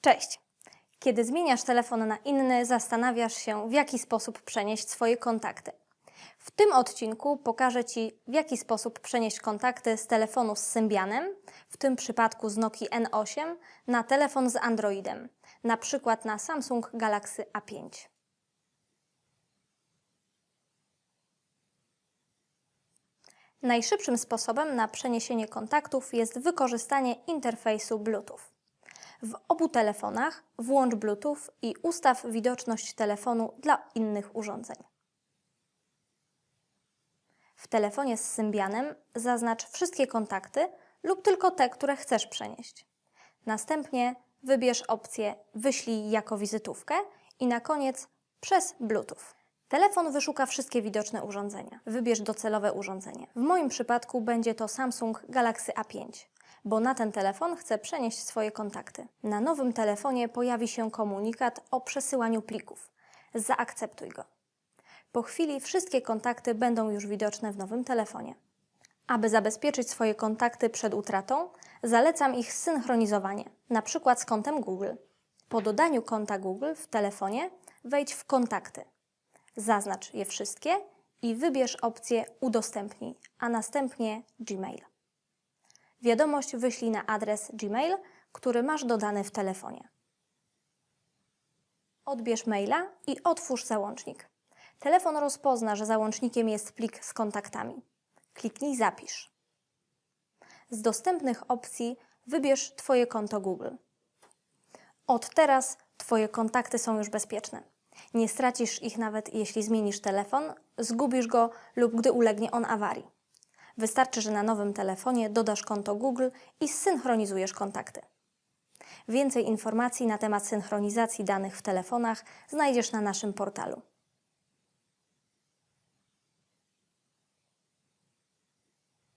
Cześć! Kiedy zmieniasz telefon na inny, zastanawiasz się, w jaki sposób przenieść swoje kontakty. W tym odcinku pokażę Ci, w jaki sposób przenieść kontakty z telefonu z Symbianem, w tym przypadku z Nokii N8, na telefon z Androidem, na przykład na Samsung Galaxy A5. Najszybszym sposobem na przeniesienie kontaktów jest wykorzystanie interfejsu Bluetooth. W obu telefonach włącz Bluetooth i ustaw widoczność telefonu dla innych urządzeń. W telefonie z Symbianem zaznacz wszystkie kontakty lub tylko te, które chcesz przenieść. Następnie wybierz opcję Wyślij jako wizytówkę i na koniec przez Bluetooth. Telefon wyszuka wszystkie widoczne urządzenia. Wybierz docelowe urządzenie. W moim przypadku będzie to Samsung Galaxy A5, bo na ten telefon chcę przenieść swoje kontakty. Na nowym telefonie pojawi się komunikat o przesyłaniu plików. Zaakceptuj go. Po chwili wszystkie kontakty będą już widoczne w nowym telefonie. Aby zabezpieczyć swoje kontakty przed utratą, zalecam ich synchronizowanie, na przykład z kontem Google. Po dodaniu konta Google w telefonie wejdź w kontakty. Zaznacz je wszystkie i wybierz opcję Udostępnij, a następnie Gmail. Wiadomość wyślij na adres Gmail, który masz dodany w telefonie. Odbierz maila i otwórz załącznik. Telefon rozpozna, że załącznikiem jest plik z kontaktami. Kliknij Zapisz. Z dostępnych opcji wybierz Twoje konto Google. Od teraz Twoje kontakty są już bezpieczne. Nie stracisz ich nawet jeśli zmienisz telefon, zgubisz go lub gdy ulegnie on awarii. Wystarczy, że na nowym telefonie dodasz konto Google i zsynchronizujesz kontakty. Więcej informacji na temat synchronizacji danych w telefonach znajdziesz na naszym portalu.